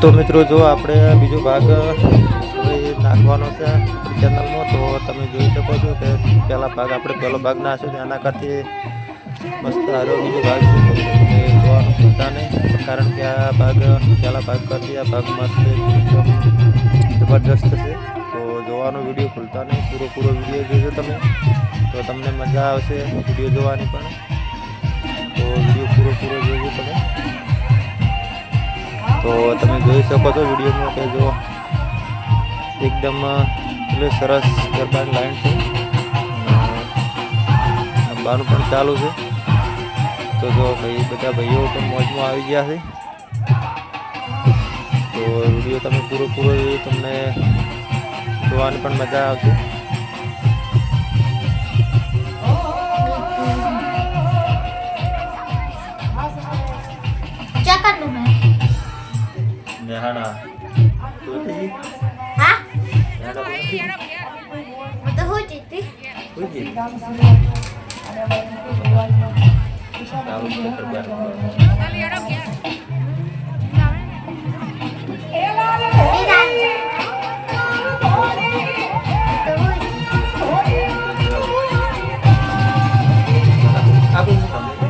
તો મિત્રો જો આપણે બીજો ભાગ નાખવાનો છે ચેનલમાં તો તમે જોઈ શકો છો કે પહેલા ભાગ આપણે પહેલો ભાગ નાખ્યો છે એના કરતી મસ્ત સારો બીજો ભાગ છે. જોવાનું ભૂલતા નહીં, કારણ કે આ ભાગ, પહેલા ભાગ કરતી આ ભાગ મસ્ત જબરજસ્ત છે. તો જોવાનો વીડિયો ભૂલતા નહીં પૂરો પૂરો વીડિયો જોજો તમે. તો તમને મજા આવશે વીડિયો જોવાની પણ. તો વીડિયો પૂરો પૂરો જોજો તમે. તો જોઈ શકો છો વિડીયોમાં કે જો એકદમ એટલે સરસ ગરબાની લાઈન છે. બારું પણ ચાલુ છે. તો જો ભાઈ, બધા ભાઈઓ પણ મોજમાં આવી ગયા છે. તો વીડિયો તમે પૂરો પૂરો તમને જોવાની પણ મજા આવશે. નેહાણા હા? હું તો હું જીતી. હું જીતી? Aku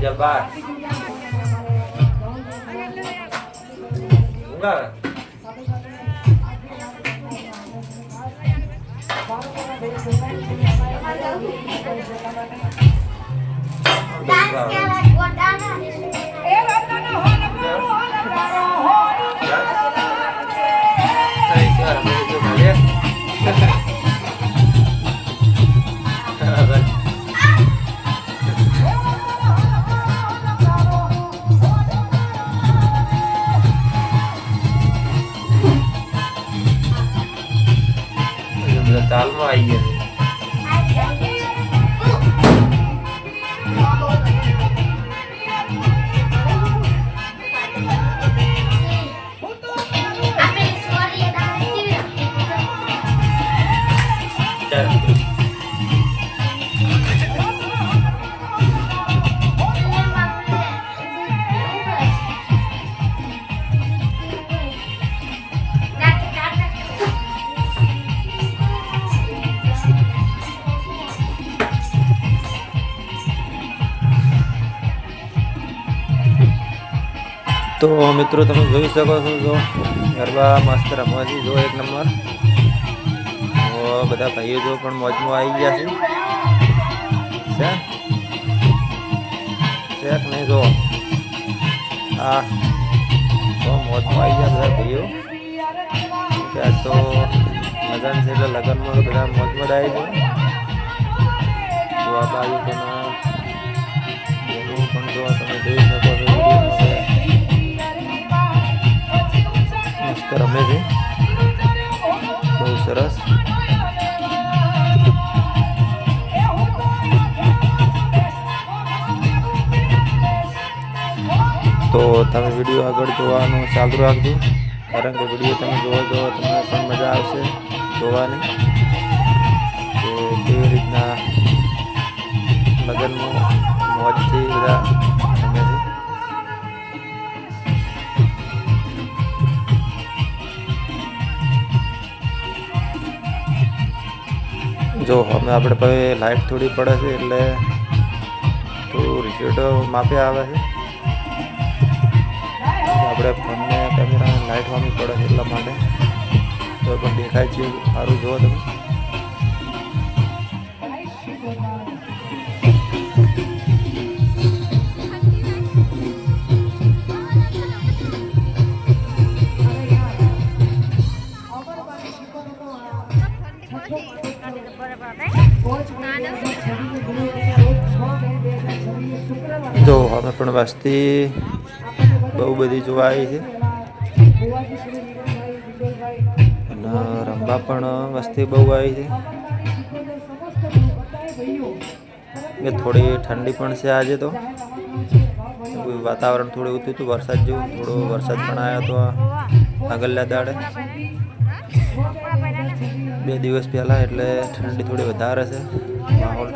જબ્બાર ઊંઘાવે ડાન્સ કેવા ગોડાના એ રોટનો હોલ હોલ હોલ ગયા તો મિત્રો, તમે જોઈ શકો છો જો, ગરબા મસ્ત રમવા છે જો એક નંબર. બધા ભાઈઓ જો પણ મોજમાં આવી ગયા છે. શેખ નહીં જો? તો મોજમાં આવી ગયા બધા ભાઈઓ. ત્યાં તો લગન છે એટલે લગ્નમાં બધા મોજમાં જ આવી ગયા. તો આ બાજુ પણ પણ જો તમે જોઈ શકો. સરસ. તો તમે વીડિયો આગળ જોવાનું ચાલુ રાખજો. કારણ કે વીડિયો તમે જોવો તો તમને પણ મજા આવશે જોવાની. કે કેવી રીતના લગ્નમાં મોજથી બધા જો અમે આપણે પાસે લાઇટ થોડી પડે છે એટલે થોડું રિઝલ્ટ માપે આવે છે. આપણે ફોનને કેમેરાને લાઇટ વામી પડે એટલા માટે. તો પણ દેખાય છે, સારું જુઓ તમે. અમે પણ વસ્તી બહુ બધી જોવા આવી છે. અને રમવા પણ વસ્તી બહુ આવી છે. કે થોડી ઠંડી પણ છે આજે તો. વાતાવરણ થોડું થયું હતું, વરસાદ જેવું, થોડો વરસાદ પણ આવ્યો હતો આગળના દાડે. બે દિવસ પહેલાં એટલે ઠંડી થોડી વધારે છે, માહોલ